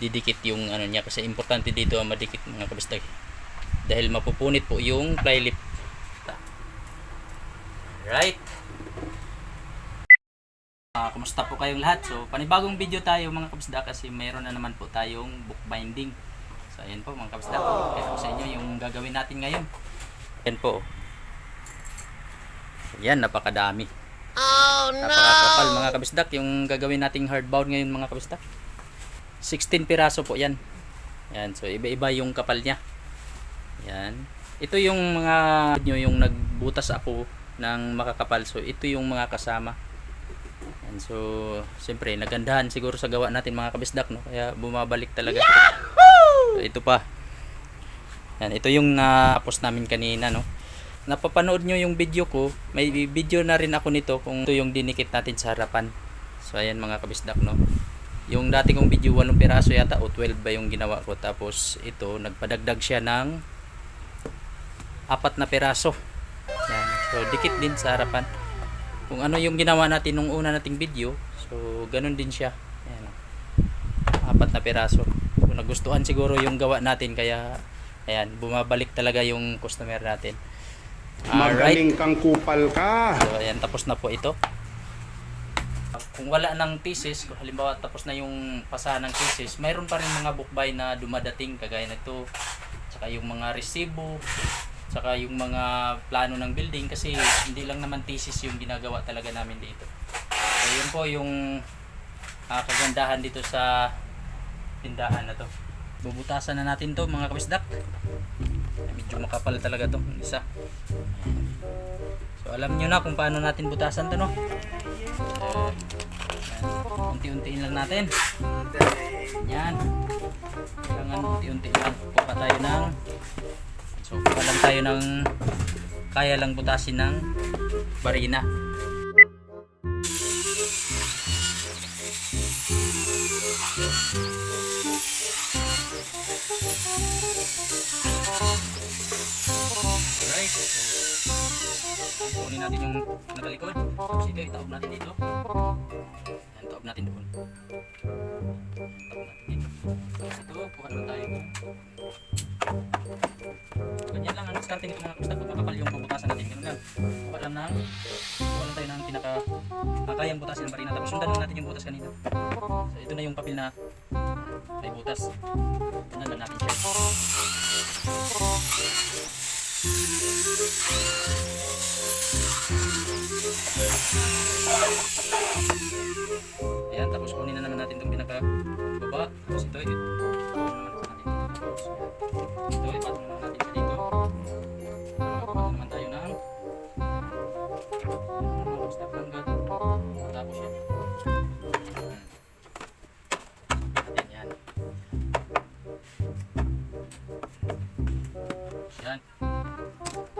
didikit yung ano niya kasi importante dito ang madikit mga kabistag dahil mapupunit po yung ply lip right Ah, kumusta po kayong lahat? So, panibagong video tayo mga kabisda kasi mayroon na naman po tayong bookbinding. So, ayan po mga kabisda. Kaya ko sa inyo yung gagawin natin ngayon. Ayan po. Ayan, napakadami. Oh no! Napakakapal mga kabisdak yung gagawin nating hardbound ngayon mga kabisdak. 16 piraso po yan. Yan, so iba-iba yung kapal niya. Yan. Ito yung mga nyo yung nagbutas ako ng makakapal. So ito yung mga kasama. Yan, so siyempre nagandahan siguro sa gawa natin mga kabisdak no. Kaya bumabalik talaga. So, ito pa. Yan, ito yung na-post namin kanina no napapanood nyo yung video ko, may video na rin ako nito kung ito yung dinikit natin sa harapan. So ayan mga kabisdak no. Yung dati kong video 8 piraso yata o 12 ba yung ginawa ko tapos ito nagpadagdag siya ng apat na piraso. Yan. So dikit din sa harapan. Kung ano yung ginawa natin nung una nating video, so ganun din siya. Ayan. Apat na piraso. Kung nagustuhan siguro yung gawa natin kaya ayan, bumabalik talaga yung customer natin. Alright. Magaling kang kupal ka. So, ayan, tapos na po ito. Kung wala ng thesis, kung halimbawa tapos na yung pasahan ng thesis, mayroon pa rin mga bookbuy na dumadating kagaya na ito. Tsaka yung mga resibo, tsaka yung mga plano ng building kasi hindi lang naman thesis yung ginagawa talaga namin dito. So, yun po yung ah, kagandahan dito sa tindahan na to. Bubutasan na natin to mga kabisdak. Medyo makapal talaga to, isa. So alam nyo na kung paano natin butasan to no. Yan. Unti-untiin lang natin. Yan. Kailangan unti-unti lang. Kuha tayo ng So kuha lang tayo ng kaya lang butasin ng barina. Alright. Kunin natin yung nakalikod. Ito, itaob natin dito. Natin doon. Tapos ito, kuha naman tayo. Ganyan lang ang diskarte nito mga kapista. Kung makapal yung bubutasan natin, ganun lang. Kuha lang ng, kuha lang tayo ng pinaka makayang butasin ng barina. Tapos sundan lang natin yung butas kanina. So, ito na yung papel na may butas. Sundan lang natin siya. Ayan, Ipatong naman tayo ng step hanggang matapos yan. Natin yan. Yan.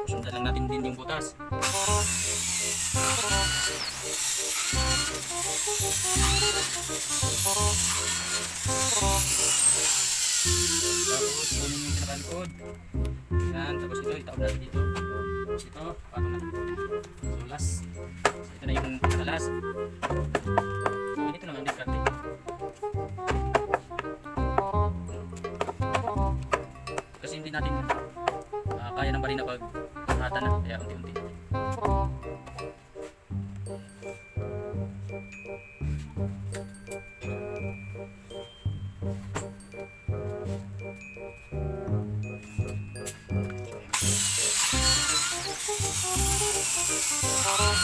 Sundan lang natin din yung butas. Tapos kunin yung pinakalikod. Yan, tapos ito itaob natin dito. Tapos ito, patong natin. So last. So, ito na yung pinakalas. So ganito lang ang diskarte. Kasi hindi natin ah, kaya ng barina pag hata na. Kaya unti-unti. Alright.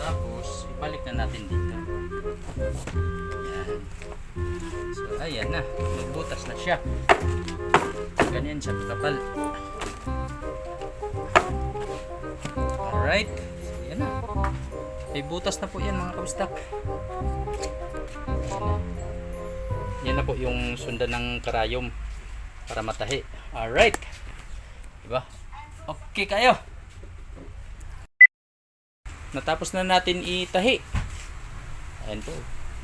Tapos, ibalik na natin dito. Ayan. So, ayan na. Magbutas na siya. Ganyan siya kapal. Alright. So, ayan na. May butas na po yan mga kabistak. Yan na po yung sundan ng karayom para matahi. Alright. Diba? Okay kayo. Natapos na natin itahi. Ayan po.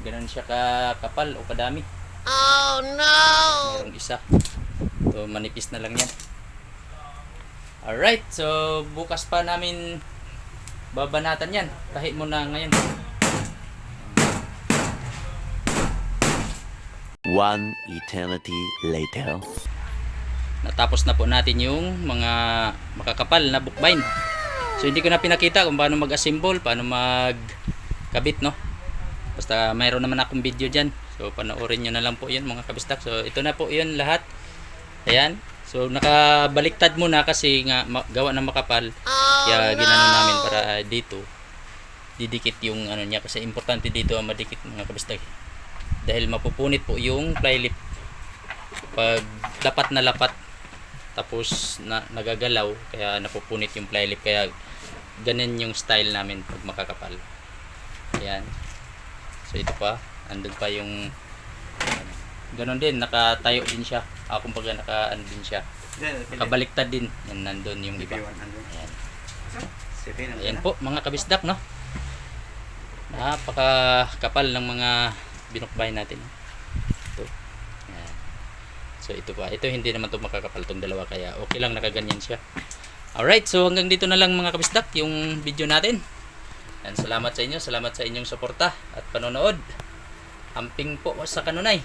Ganun siya kakapal o kadami. Oh no! Merong isa. So manipis na lang yan. Alright, so bukas pa namin babanatan yan. Tahi mo na ngayon. One eternity later. Natapos na po natin yung mga makakapal na bookbind. So hindi ko na pinakita kung paano mag-assemble, paano mag-kabit, no? Basta mayroon naman akong video dyan. So panoorin nyo na lang po yun mga kabistak. So ito na po yun lahat. Ayan. So nakabaliktad muna kasi nga gawa ng makapal. Kaya ginano namin para dito didikit yung ano niya kasi importante dito ang madikit mga kabistak. Dahil mapupunit po yung ply lip pag lapat na lapat tapos na, nagagalaw kaya napupunit yung ply lip kaya ganun yung style namin pag makakapal. Ayan. So ito pa. Andun pa yung ganun din. Nakatayo din siya. Ah, kumbaga naka ano din siya. Nakabaliktad din. Yan nandun yung iba. ayan. Ayan po mga kabisdak no? Napaka kapal ng mga binukbay natin ito ayan So ito pa. Ito hindi naman to makakapal tong dalawa kaya okay lang nakaganyan siya. Alright, so hanggang dito na lang mga kabisdak yung video natin. And salamat sa inyo, salamat sa inyong suporta at panonood. Amping po sa kanunay.